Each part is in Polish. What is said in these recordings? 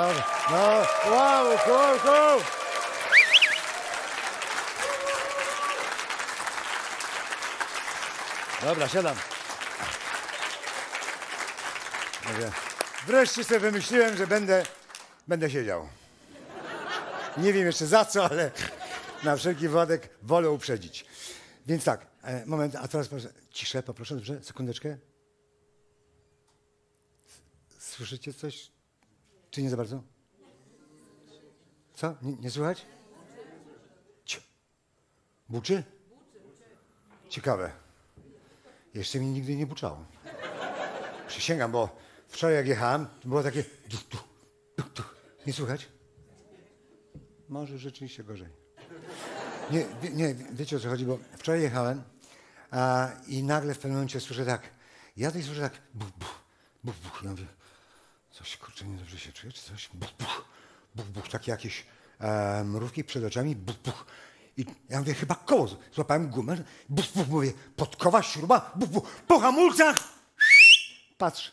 Dobra, no, wow, cool. Dobra, siadam. Wreszcie sobie wymyśliłem, że będę, będę siedział. Nie wiem jeszcze za co, ale na wszelki wypadek wolę uprzedzić. Więc tak, e, moment, a teraz proszę, ciszę poproszę, dobrze? Sekundeczkę. Słyszycie coś? Czy nie za bardzo? Co? Nie, nie słychać? Ciu. Buczy? Ciekawe. Jeszcze mi nigdy nie buczało. Przysięgam, bo wczoraj jak jechałem, to było takie... Nie słychać? Może rzeczywiście gorzej. Nie, nie, wiecie o co chodzi, bo wczoraj jechałem a, i nagle w pewnym momencie słyszę tak, jadę i słyszę tak, buch, buch, buch, buch. Ja mówię, coś kurczę, niedobrze się czuję, czy coś? Buch, buch, buch, buch, takie jakieś e, mrówki przed oczami, buch, buch. I ja mówię, chyba koło, złapałem gumę, buch, buch, mówię, podkowa, śruba, buch, buch, po hamulcach, patrz.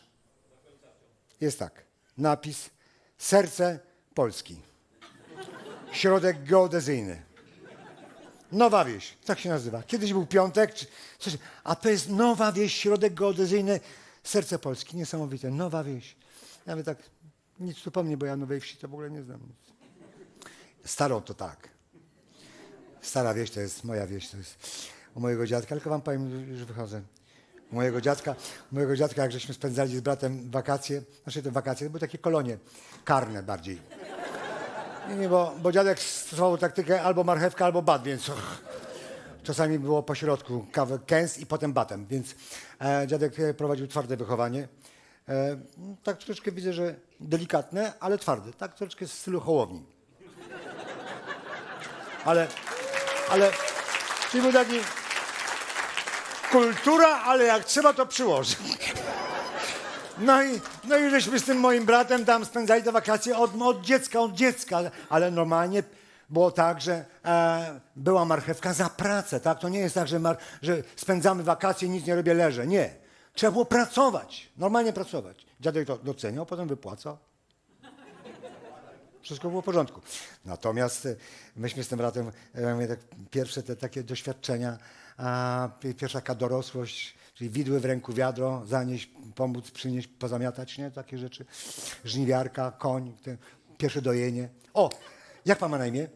Jest tak, napis, serce Polski. Środek geodezyjny. Nowa wieś, tak się nazywa. Kiedyś był piątek, czy coś, a to jest nowa wieś, środek geodezyjny, serce Polski. Niesamowite, nowa wieś. Mówię tak, nic tu po mnie, bo ja nowej wsi to w ogóle nie znam. Starą to tak. Stara wieś to jest moja wieś, to jest u mojego dziadka, tylko wam powiem, już wychodzę. U mojego dziadka, u mojego dziadka, jak żeśmy spędzali z bratem wakacje, znaczy te wakacje, to były takie kolonie karne bardziej. Nie, nie, bo, bo dziadek stosował taktykę albo marchewka, albo bat, więc och, czasami było po środku kawę kęs i potem batem, więc e, dziadek e, prowadził twarde wychowanie. E, tak troszeczkę widzę, że delikatne, ale twarde, tak troszeczkę w stylu hołowni. Ale, ale, czyli był taki kultura, ale jak trzeba, to przyłoży. No i, no i żeśmy z tym moim bratem tam spędzali te wakacje od, od dziecka, od dziecka, ale, ale normalnie było tak, że e, była marchewka za pracę, tak? To nie jest tak, że, mar, że spędzamy wakacje, nic nie robię, leżę. Nie. Trzeba było pracować, normalnie pracować. Dziadek to doceniał, potem wypłacał. Wszystko było w porządku. Natomiast e, myśmy z tym bratem, e, mówię, tak, pierwsze te takie doświadczenia, a, pi- pierwsza taka dorosłość, czyli widły w ręku wiadro, zanieść, pomóc, przynieść, pozamiatać, nie? Takie rzeczy. Żniwiarka, koń, te, pierwsze dojenie. O, jak pan ma na imię?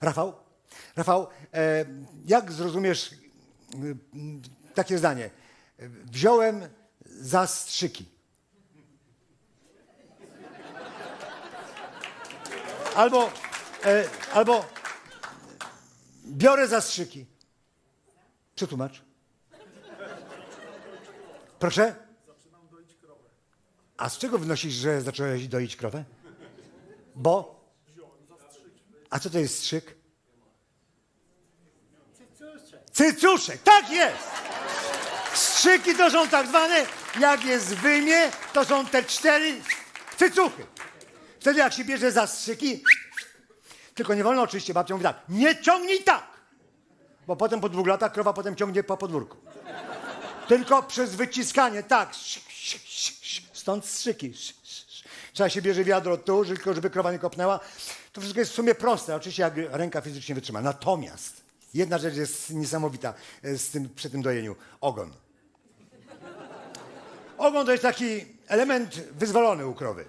Rafał? Rafał, e, jak zrozumiesz e, takie zdanie? Wziąłem zastrzyki. Albo, e, albo biorę zastrzyki. Przetłumacz. Proszę? A z czego wynosisz, że zacząłeś doić krowę? Bo? A co to jest strzyk? Cycuszek, tak jest! Strzyki to są tak zwane, jak jest wymie, to są te cztery cycuchy. Wtedy jak się bierze zastrzyki, tylko nie wolno oczywiście, babcia mówi tak, nie ciągnij tak, bo potem po dwóch latach krowa potem ciągnie po podwórku. Tylko przez wyciskanie, tak, stąd strzyki. Trzeba się bierze wiadro tu, tylko żeby krowa nie kopnęła. To wszystko jest w sumie proste, oczywiście jak ręka fizycznie wytrzyma. Natomiast jedna rzecz jest niesamowita e, z tym, przy tym dojeniu. Ogon. Ogon to jest taki element wyzwolony u krowy.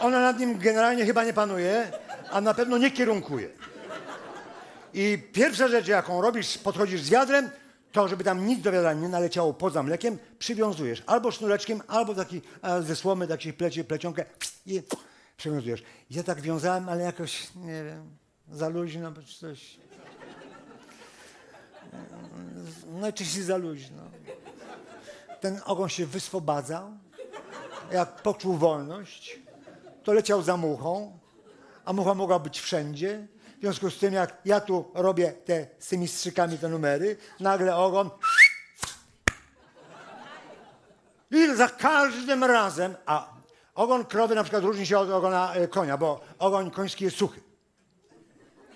Ona nad nim generalnie chyba nie panuje, a na pewno nie kierunkuje. I pierwsza rzecz, jaką robisz, podchodzisz z wiadrem, to żeby tam nic do wiadra nie naleciało poza mlekiem, przywiązujesz albo sznureczkiem, albo taki e, ze słomy, tak się plecie, plecionkę i przywiązujesz. Ja tak wiązałem, ale jakoś, nie wiem, za luźno, czy coś. Najczęściej za luźno. Ten ogon się wyswobadzał, jak poczuł wolność, to leciał za muchą, a mucha mogła być wszędzie. W związku z tym, jak ja tu robię te, z tymi strzykami te numery, nagle ogon i za każdym razem, a ogon krowy na przykład różni się od ogona e, konia, bo ogon koński jest suchy.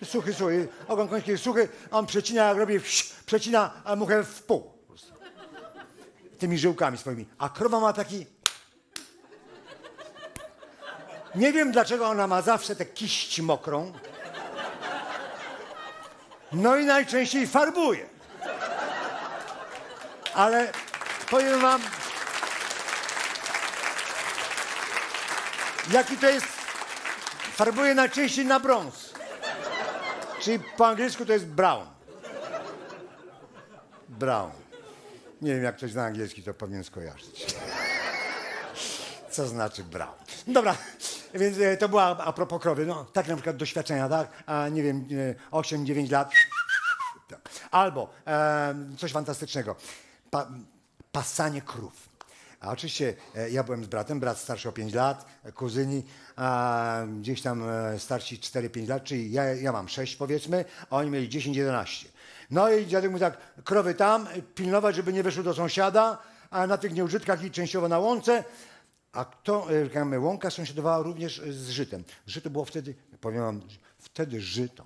Suchy, suchy. Ogon koński jest suchy, on przecina, jak robi, przecina muchę w pół. Tymi żyłkami swoimi. A krowa ma taki Nie wiem, dlaczego ona ma zawsze tę kiść mokrą. No i najczęściej farbuje. Ale powiem wam, jaki to jest, farbuje najczęściej na brąz. Czyli po angielsku to jest brown. Brown. Nie wiem, jak ktoś zna angielski, to powinien skojarzyć. Co znaczy brown. Dobra, więc e, to była a propos krowy. No, tak na przykład doświadczenia, tak? A nie wiem, e, 8-9 lat. Tak. Albo e, coś fantastycznego. Pa, pasanie krów. A oczywiście e, ja byłem z bratem, brat starszy o 5 lat, e, kuzyni, a gdzieś tam e, starsi 4-5 lat, czyli ja, ja mam 6 powiedzmy, a oni mieli 10-11. No i dziadek mówi tak, krowy tam, pilnować, żeby nie wyszły do sąsiada, a na tych nieużytkach i częściowo na łące. A to, e, łąka sąsiadowała również z żytem. Żyto było wtedy, powiem wam, wtedy żyto.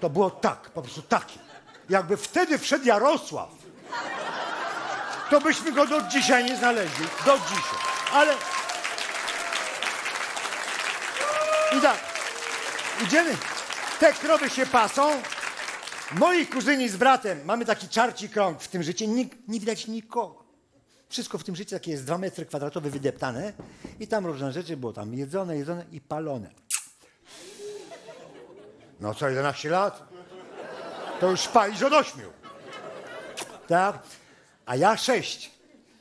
To było tak, po prostu takie. Jakby wtedy wszedł Jarosław, to byśmy go do dzisiaj nie znaleźli. Do dzisiaj. Ale. I tak. Idziemy. Te krowy się pasą. Moi kuzyni z bratem, mamy taki czarci krąg w tym życiu, nie, nie widać nikogo. Wszystko w tym życiu takie jest 2 metry kwadratowe wydeptane i tam różne rzeczy było tam jedzone, jedzone i palone. No co, 11 lat? To już palisz od 8. Tak? A ja 6.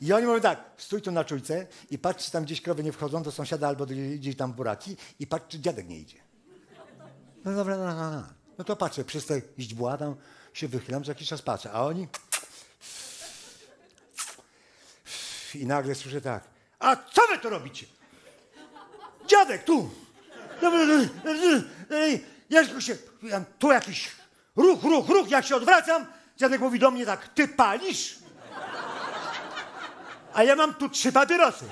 I oni mówią tak, stój tu na czujce i patrz, czy tam gdzieś krowy nie wchodzą do sąsiada albo gdzieś tam buraki i patrz, czy dziadek nie idzie. No dobra, no, no, no. No to patrzę, przez te źdźbła tam się wychylam, co jakiś czas patrzę, a oni... I nagle słyszę tak, a co wy tu robicie? Dziadek, tu! Jaśku się, ja tu jakiś ruch, ruch, ruch, jak się odwracam, dziadek mówi do mnie tak, ty palisz? A ja mam tu trzy papierosy.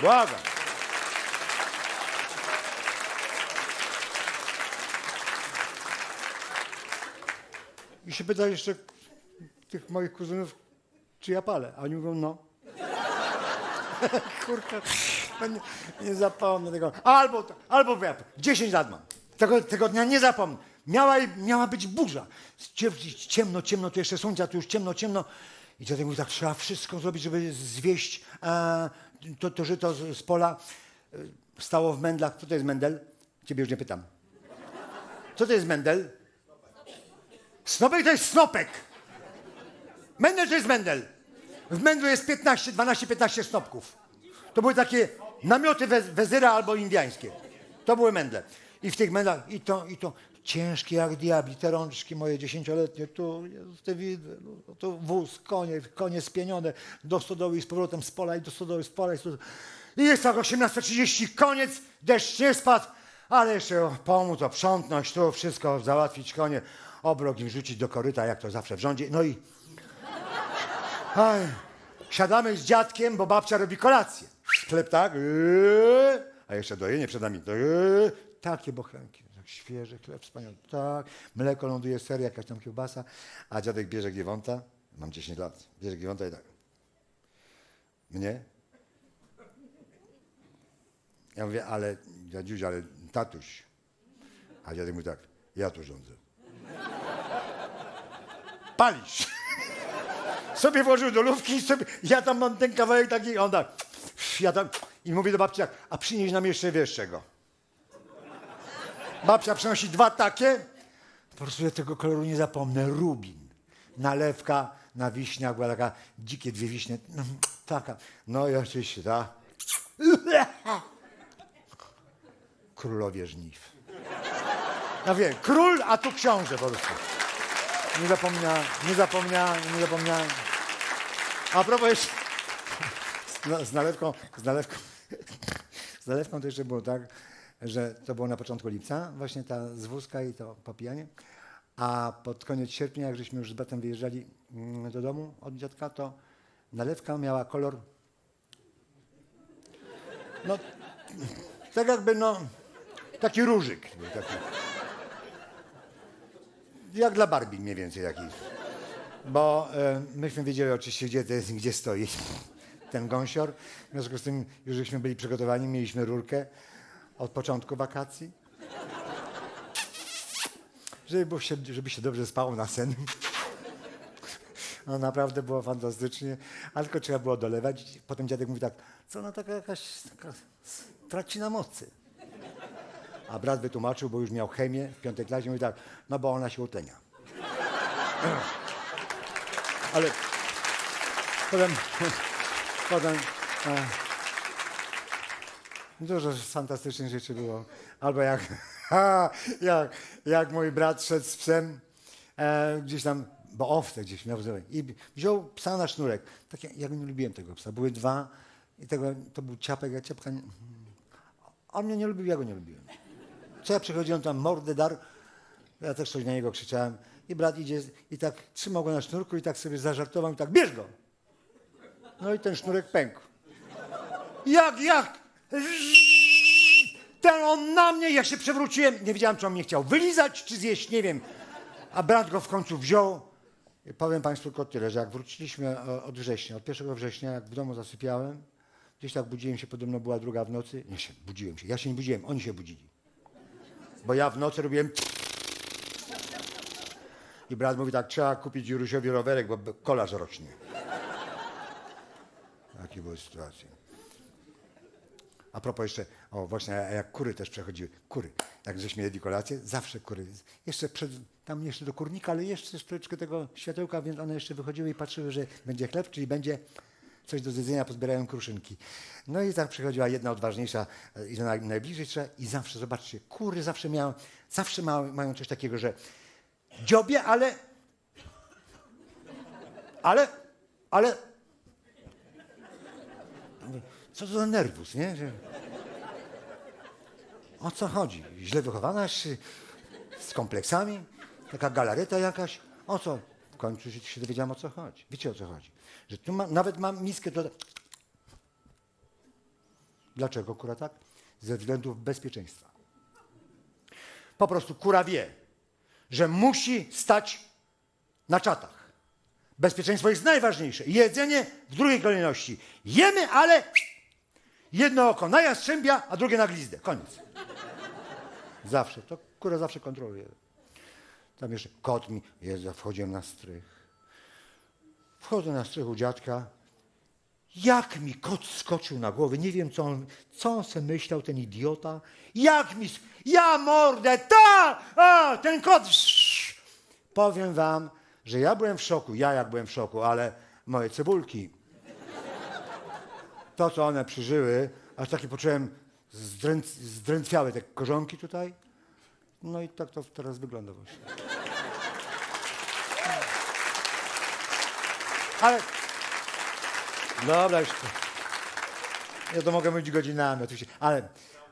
Błagam. I się pyta jeszcze tych moich kuzynów, czy ja palę. A oni mówią, no. Kurka, nie, nie zapomnę tego. Albo, albo ja 10 lat mam. Tego, tego dnia nie zapomnę. Miała, miała być burza. Cie- Ciemno, ciemno, tu jeszcze słońce, a tu już ciemno, ciemno. I dziadek mówi, tak trzeba wszystko zrobić, żeby zwieść e, to, to żyto z, z pola. E, Stało w mędlach. Co to jest mędel? Ciebie już nie pytam. Co to jest mędel? Snopek to jest snopek. Mendel to jest mendel. W mendlu jest 15, 12, 15 snopków. To były takie namioty we, wezyra albo indiańskie. To były mendle. I w tych mendlach i to, i to ciężkie jak diabli, te rączki moje dziesięcioletnie, tu, Jezus, te no, to wóz, konie, konie spienione, do stodoły i z powrotem z pola i do stodoły, z pola i z stodoły. I jest tak 18.30, koniec, deszcz nie spadł, ale jeszcze pomóc, oprzątnąć, tu wszystko załatwić, konie, obrok im rzucić do koryta, jak to zawsze w rządzie. No i Aj, siadamy z dziadkiem, bo babcia robi kolację. Chleb tak, yy, a jeszcze dojenie przed nami. Yy, takie bochenki, tak świeży chleb, wspaniały, tak. Mleko ląduje, ser, jakaś tam kiełbasa, a dziadek bierze giewonta, mam 10 lat, bierze giewonta i tak. Mnie? Ja mówię, ale dziadziuś, ale tatuś. A dziadek mówi tak, ja tu rządzę. Palisz sobie włożył do lufki i sobie, ja tam mam ten kawałek taki, on tak, ja tam, i mówi do babci tak, a przynieś nam jeszcze wiesz czego. Babcia przynosi dwa takie, po prostu ja tego koloru nie zapomnę, rubin. Nalewka na wiśniach, była taka, dzikie dwie wiśnie, no, taka, no i oczywiście, ta. Królowie żniw. No wiem, król, a tu książę po prostu. Nie zapomniałem, nie zapomniałem, nie zapomniałem. A propos jeszcze, z, na- z nalewką, z nalewką, z nalewką to jeszcze było tak, że to było na początku lipca, właśnie ta zwózka i to popijanie, a pod koniec sierpnia, jak żeśmy już z bratem wyjeżdżali mm, do domu od dziadka, to nalewka miała kolor, no, tak jakby, no, taki różyk. Taki. Jak dla Barbie mniej więcej taki. Bo e, myśmy wiedzieli oczywiście, gdzie, to jest, gdzie stoi. ten gąsior. W związku z tym już żeśmy byli przygotowani, mieliśmy rurkę od początku wakacji. Żeby, się, żeby się dobrze spało na sen. No naprawdę było fantastycznie, ale tylko trzeba było dolewać. Potem dziadek mówi tak, co ona taka jakaś taka traci na mocy. A brat wytłumaczył, bo już miał chemię w piątej klasie, mówi tak, no bo ona się utlenia. Ale potem, potem e, dużo fantastycznych rzeczy było. Albo jak, ha, jak, jak mój brat szedł z psem e, gdzieś tam, bo owce gdzieś miał wzorek, i wziął psa na sznurek. Tak, ja, ja nie lubiłem tego psa. Były dwa i tego, to był ciapek, a ciapka on mnie nie lubił, ja go nie lubiłem. Co ja przychodziłem tam, mordę dar, ja też coś na niego krzyczałem. I brat idzie i tak trzymał go na sznurku i tak sobie zażartował i tak, bierz go. No i ten sznurek pękł. Jak, jak? Ten on na mnie, ja się przewróciłem. Nie wiedziałem, czy on mnie chciał wylizać, czy zjeść, nie wiem. A brat go w końcu wziął. I powiem Państwu tylko tyle, że jak wróciliśmy o- od września, od 1 września, jak w domu zasypiałem, gdzieś tak budziłem się, podobno była druga w nocy. Nie się, budziłem się. Ja się nie budziłem, oni się budzili. Bo ja w nocy robiłem i brat mówi tak, trzeba kupić Jurusiowi rowerek, bo kolarz rośnie. Takie były sytuacje. A propos jeszcze, o właśnie, jak kury też przechodziły. Kury. Jak żeśmy jedli kolację, zawsze kury. Jeszcze przed, tam jeszcze do kurnika, ale jeszcze troszeczkę tego światełka, więc one jeszcze wychodziły i patrzyły, że będzie chleb, czyli będzie coś do zjedzenia, pozbierają kruszynki. No i tak przychodziła jedna odważniejsza e, i naj, najbliżej trzeba i zawsze, zobaczcie, kury zawsze miają, zawsze ma, mają coś takiego, że dziobie, ale, ale, ale, co to za nerwus, nie? O co chodzi? Źle wychowana, z kompleksami? Taka galareta jakaś? O co? Końcu się, się dowiedziałem, o co chodzi. Wiecie, o co chodzi? Że tu ma, nawet mam miskę do... Dlaczego kura tak? Ze względów bezpieczeństwa. Po prostu kura wie, że musi stać na czatach. Bezpieczeństwo jest najważniejsze. Jedzenie w drugiej kolejności. Jemy, ale jedno oko na jastrzębia, a drugie na glizdę. Koniec. Zawsze. To kura zawsze kontroluje. Tam jeszcze kot mi, Jezu, wchodziłem na strych. Wchodzę na strych u dziadka. Jak mi kot skoczył na głowę, nie wiem co on, co on se myślał, ten idiota. Jak mi, ja mordę, ta, a, ten kot. Powiem wam, że ja byłem w szoku, ja jak byłem w szoku, ale moje cebulki, to co one przeżyły, aż taki poczułem zdręc, te korzonki tutaj. No i tak to teraz wygląda właśnie. Ale Dobra, już. Ja to mogę mówić godzinami, oczywiście. Ale,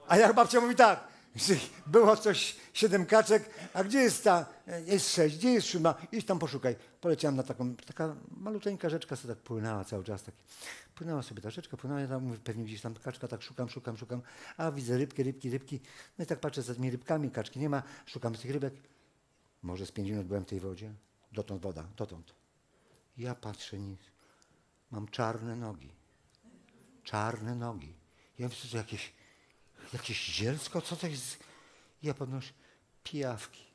a jak babcia mówi tak, było coś, siedem kaczek, a gdzie jest ta, jest sześć, gdzie jest siódma, idź tam poszukaj. Poleciałem na taką, taka maluteńka rzeczka sobie tak płynęła cały czas, tak. Płynęła sobie ta rzeczka, płynęła, ja tam mówię, pewnie gdzieś tam kaczka, tak szukam, szukam, szukam, a widzę rybki, rybki, rybki. No i tak patrzę za tymi rybkami, kaczki nie ma, szukam tych rybek. Może z pięć minut byłem w tej wodzie, dotąd woda, dotąd. Ja patrzę, nic. Mam czarne nogi. Czarne nogi. Ja myślę, jakieś, jakieś zielsko, co to jest? Ja podnoszę pijawki.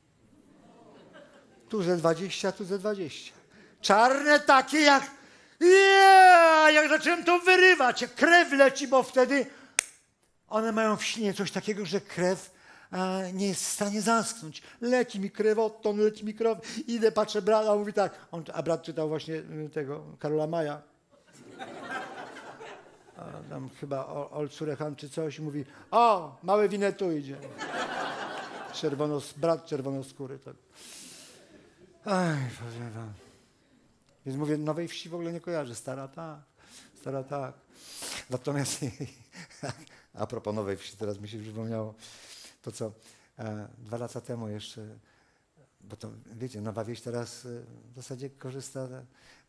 Tu ze 20, tu ze 20. Czarne takie jak... Ja, jak zacząłem to wyrywać, krew leci, bo wtedy one mają w śnie coś takiego, że krew nie jest w stanie zaschnąć. Leci mi krew odtąd, leci mi krew. Idę, patrzę, brat, a on mówi tak. On, a brat czytał właśnie y, tego Karola Maja. A tam chyba Olcurechan czy coś mówi, o, małe winetu idzie. Czerwonos, brat czerwonoskóry. Tak. Aj, powiem wam. Więc mówię, nowej wsi w ogóle nie kojarzę. Stara tak, stara tak. Natomiast a propos nowej wsi, teraz mi się przypomniało to, co e, dwa lata temu jeszcze, bo to wiecie, Nowa Wieś teraz e, w zasadzie korzysta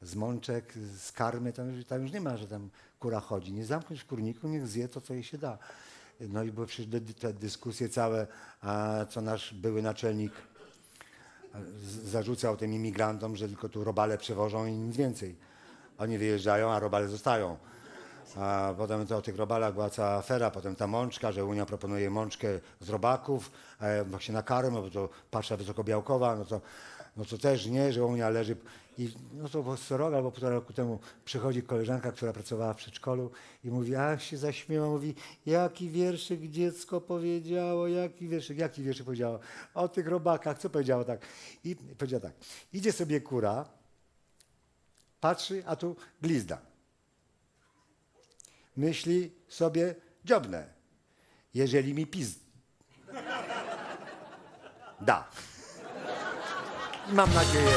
z mączek, z karmy, tam już, tam już nie ma, że tam kura chodzi. Nie zamknąć w kurniku, niech zje to, co jej się da. No i były przecież te dyskusje całe, a, co nasz były naczelnik zarzucał tym imigrantom, że tylko tu robale przewożą i nic więcej. Oni wyjeżdżają, a robale zostają. A potem to o tych robalach była cała afera, potem ta mączka, że Unia proponuje mączkę z robaków, e, właśnie na karmę, bo to pasza wysokobiałkowa, no to, no to też nie, że Unia leży. I no to co rok albo półtora roku temu przychodzi koleżanka, która pracowała w przedszkolu i mówi, a się zaśmiała, mówi, jaki wierszyk dziecko powiedziało, jaki wierszyk, jaki wierszyk powiedziało, o tych robakach, co powiedziało tak. I powiedziała tak, idzie sobie kura, patrzy, a tu glizda myśli sobie dziobnę, jeżeli mi pizd da. Mam nadzieję,